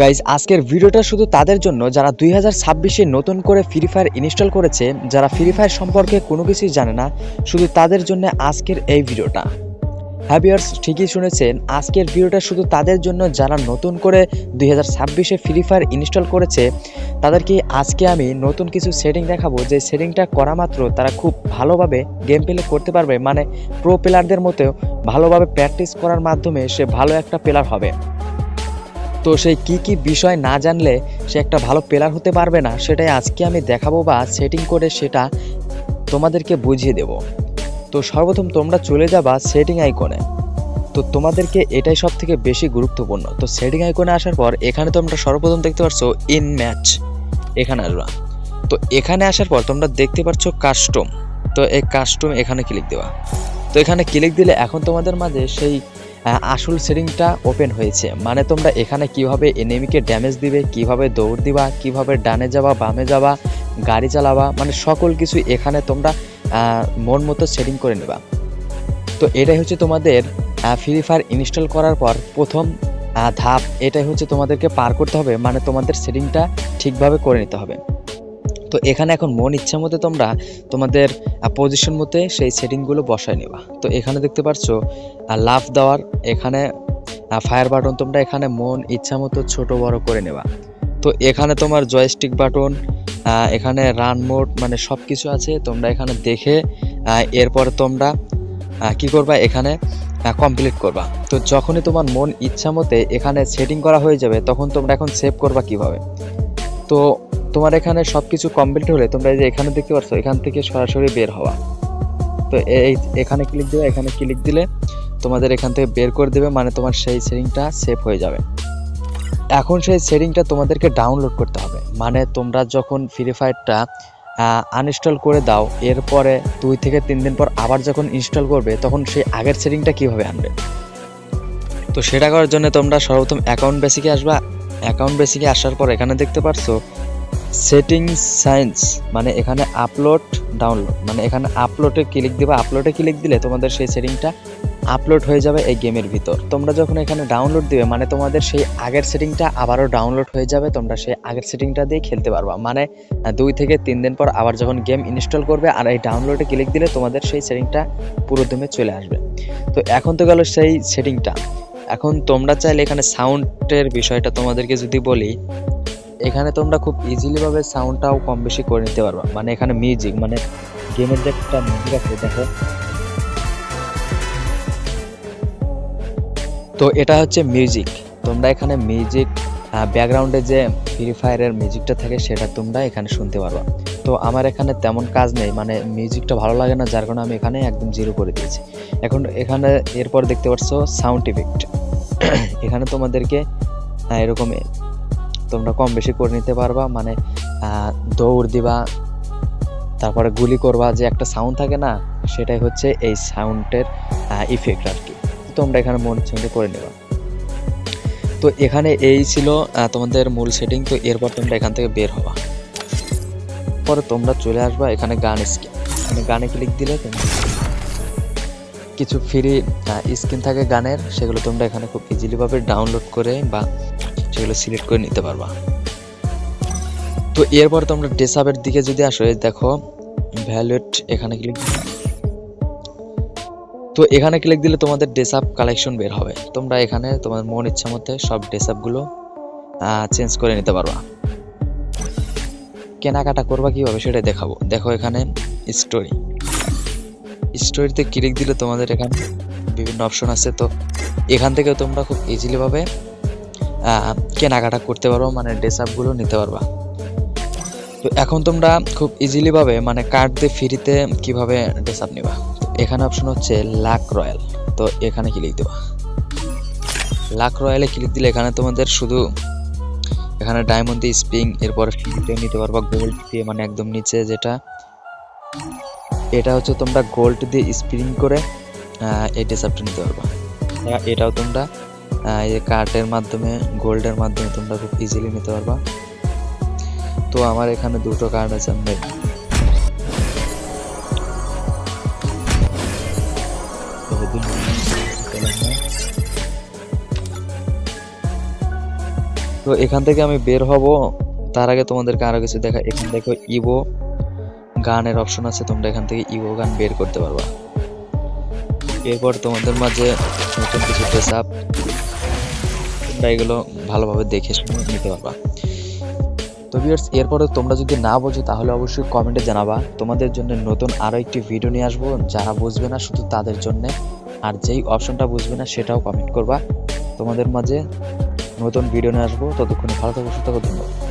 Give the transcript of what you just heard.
Guys আজকের ভিডিওটা শুধু তাদের জন্য, যারা দুই হাজার ছাব্বিশে নতুন করে ফ্রি ফায়ার ইনস্টল করেছে, যারা ফ্রি ফায়ার সম্পর্কে কোনো কিছুই জানে না, শুধু তাদের জন্য আজকের এই ভিডিওটা। হ্যাভিয়ার্স ঠিকই শুনেছেন, আজকের ভিডিওটা শুধু তাদের জন্য, যারা নতুন করে দুই হাজার ছাব্বিশে ফ্রি ফায়ার ইনস্টল করেছে, তাদেরকে আজকে আমি নতুন কিছু সেটিং দেখাবো, যে সেটিংটা করা মাত্র তারা খুব ভালোভাবে গেম প্লে করতে পারবে মানে প্রো প্লেয়ারদের মতো ভালোভাবে প্র্যাকটিস করার মাধ্যমে সে ভালো একটা প্লেয়ার হবে। তো সেই কি কি বিষয় না জানলে সে একটা ভালো প্লেয়ার হতে পারবে না, সেটাই আজকে আমি দেখাবো বা সেটিং করে সেটা তোমাদেরকে বুঝিয়ে দেব। তো সর্বপ্রথম তোমরা চলে যাবা সেটিং আইকনে তো তোমাদেরকে এটাই সব থেকে বেশি গুরুত্বপূর্ণ। তো সেটিং আইকনে আসার পর এখানে তোমরা সর্বপ্রথম দেখতে পাচ্ছ ইন ম্যাচ এখানে আসবা। তো এখানে আসার পর তোমরা দেখতে পাচ্ছ কাস্টম তো এই কাস্টম এখানে ক্লিক দেওয়া তো এখানে ক্লিক দিলে এখন তোমাদের মাঝে সেই আসল সেটিংটা ওপেন হয়েছে। মানে তোমরা এখানে কীভাবে এনিমিকে ড্যামেজ দিবে, কীভাবে দৌড় দিবা, কীভাবে ডানে যাবা, বামে যাবা, গাড়ি চালাবা মানে সকল কিছু এখানে তোমরা মন মতো সেটিং করে নেবা। তো এটাই হচ্ছে তোমাদের ফ্রি ফায়ার ইনস্টল করার পর প্রথম ধাপ। এটাই হচ্ছে তোমাদেরকে পার করতে হবে মানে তোমাদের সেটিংটা ঠিকভাবে করে নিতে হবে। তো এখানে এখন মন ইচ্ছা মতো তোমরা তোমাদের পজিশন মতে সেই সেটিংগুলো বসায় নেবা। তো এখানে দেখতে পাচ্ছ লাভ দেওয়ার এখানে ফায়ার বাটন তোমরা এখানে মন ইচ্ছা মতো ছোট বড় করে নেবা। তো এখানে তোমার জয়স্টিক বাটন এখানে রান মোড মানে সব কিছু আছে, তোমরা এখানে দেখে এরপর তোমরা কি করবা এখানে কমপ্লিট করবা। তো যখনই তোমার মন ইচ্ছা মতে এখানে সেটিং করা হয়ে যাবে, তখন তোমরা এখন সেভ করবা কীভাবে? তো তোমার এখানে সব কিছু কমপ্লিট হলে তোমরা এই যে এখানে দেখতে পাচ্ছ এখান থেকে সরাসরি বের হওয়া। তো এই এখানে ক্লিক দেবে এখানে ক্লিক দিলে তোমাদের এখান থেকে বের করে দেবে মানে তোমার সেই সেটিংটা সেভ হয়ে যাবে। এখন সেই সেটিংটা তোমাদেরকে ডাউনলোড করতে হবে। মানে তোমরা যখন ফ্রি ফায়ারটা আনইনস্টল করে দাও, এরপরে দুই থেকে তিন দিন পর আবার যখন ইনস্টল করবে, তখন সেই আগের সেটিংটা কীভাবে আনবে? তো সেটা করার জন্য তোমরা সর্বপ্রথম অ্যাকাউন্ট বেসিকে আসবা। অ্যাকাউন্ট বেসিকে আসার পর এখানে দেখতে পারছ সেটিংস সায়েন্স মানে এখানে আপলোড ডাউনলোড মানে এখানে আপলোডে ক্লিক দিবা আপলোডে ক্লিক দিলে তোমাদের সেই সেটিংটা আপলোড হয়ে যাবে এই গেমের ভিতর। তোমরা যখন এখানে ডাউনলোড দিবে মানে তোমাদের সেই আগের সেটিংটা আবারও ডাউনলোড হয়ে যাবে, তোমরা সেই আগের সেটিংটা দিয়ে খেলতে পারবা। মানে দুই থেকে তিন দিন পর আবার যখন গেম ইনস্টল করবে আর এই ডাউনলোডে ক্লিক দিলে তোমাদের সেই সেটিংটা পুরো দমে চলে আসবে। তো এখন তো গেল সেই সেটিংটা। এখন তোমরা চাইলে এখানে সাউন্ডের বিষয়টা তোমাদেরকে যদি বলি এখানে তোমরা খুব ইজিলিভাবে সাউন্ডটাও কম বেশি করে নিতে পারবা। মানে এখানে মিউজিক মানে গেমের যে একটা মিউজিক আছে, দেখো। তো এটা হচ্ছে মিউজিক তোমরা এখানে মিউজিক ব্যাকগ্রাউন্ডে যে ফ্রি ফায়ারের মিউজিকটা থাকে, সেটা তোমরা এখানে শুনতে পারবা। তো আমার এখানে তেমন কাজ নেই মানে মিউজিকটা ভালো লাগে না, যার কারণে আমি এখানে একদম জিরো করে দিয়েছি। এখন এখানে এরপর দেখতে পাচ্ছ সাউন্ড ইফেক্ট এখানে তোমাদেরকে এরকম তোমরা কম বেশি করে নিতে পারবা মানে দৌড় দিবা, তারপরে গুলি করবা, যে একটা সাউন্ড থাকে না, সেটাই হচ্ছে এই সাউন্ডের ইফেক্ট আর কি তোমরা এখানে মন ইচ্ছে করে নেবা। তো এখানে এই ছিল তোমাদের মূল সেটিং তো এরপর তোমরা এখান থেকে বের হবা। পরে তোমরা চলে আসবা এখানে গান স্কিন মানে গানে ক্লিক দিলে তোমরা কিছু ফ্রি স্কিন থাকে গানের, সেগুলো তোমরা এখানে খুব ইজিলিভাবে ডাউনলোড করে বা সেগুলো সিলেক্ট করে নিতে পারবা। তো এরপর তোমরা ডেসাপের দিকে যদি আসো দেখো ভ্যালুয়েট এখানে ক্লিক তো এখানে ক্লিক দিলে তোমাদের ডেসাপ কালেকশন বের হবে। তোমরা এখানে তোমার মন ইচ্ছা মতে সব ডেসাপগুলো চেঞ্জ করে নিতে পারবা। কেনাকাটা করবা কীভাবে সেটা দেখাবো। দেখো এখানে স্টোরি স্টোরিতে ক্লিক দিলে তোমাদের এখানে বিভিন্ন অপশন আছে। তো এখান থেকে তোমরা খুব ইজিলি ভাবে আহ, কেনাকাটা করতে পারো মানে ড্রেস আপগুলো নিতে পারবা। তো এখন তোমরা খুব ইজিলিভাবে মানে কার্ড দিয়ে ফ্রিতে কীভাবে ড্রেস আপ নিবা? এখানে অপশন হচ্ছে লাক রয়্যাল তো এখানে ক্লিক দেবা। লাক রয়্যালে ক্লিক দিলে এখানে তোমাদের শুধু এখানে ডায়মন্ড দিয়ে স্প্রিং এরপর ফ্রিতে নিতে পারবা গোল্ড দিয়ে মানে একদম নিচে যেটা। এটা হচ্ছে তোমরা গোল্ড দিয়ে স্প্রিং করে এই ড্রেস আপটা নিতে পারবা। এটাও তোমরা এই কার্টের মাধ্যমে, গোল্ডের মাধ্যমে তোমরা খুব ইজিলি নিতে পারবা। তো আমার এখানে দুটো কার্ড আছে, আমি। তো এখান থেকে আমি বের হব। তার আগে তোমাদেরকে আরও কিছু দেখা এখানে দেখো ইভো গানের অপশন আছে, তোমরা এখান থেকে ইভো গান বের করতে পারবা। এরপর তোমাদের মাঝে নতুন কিছু ড্রেস আপ তোমরা এগুলো ভালোভাবে দেখে শুনে নিতে পারবা। তো ভিউয়ার্স এরপরে তোমরা যদি না বোঝো, তাহলে অবশ্যই কমেন্টে জানাবা। তোমাদের জন্য নতুন আরও একটি ভিডিও নিয়ে আসব। যারা বুঝবে না, শুধু তাদের জন্য। আর যেই অপশনটা বুঝবে না, সেটাও কমেন্ট করবা। তোমাদের মাঝে নতুন ভিডিও নিয়ে আসব। ততক্ষণ ভালো থাকো, সুস্থ ধন্যবাদ।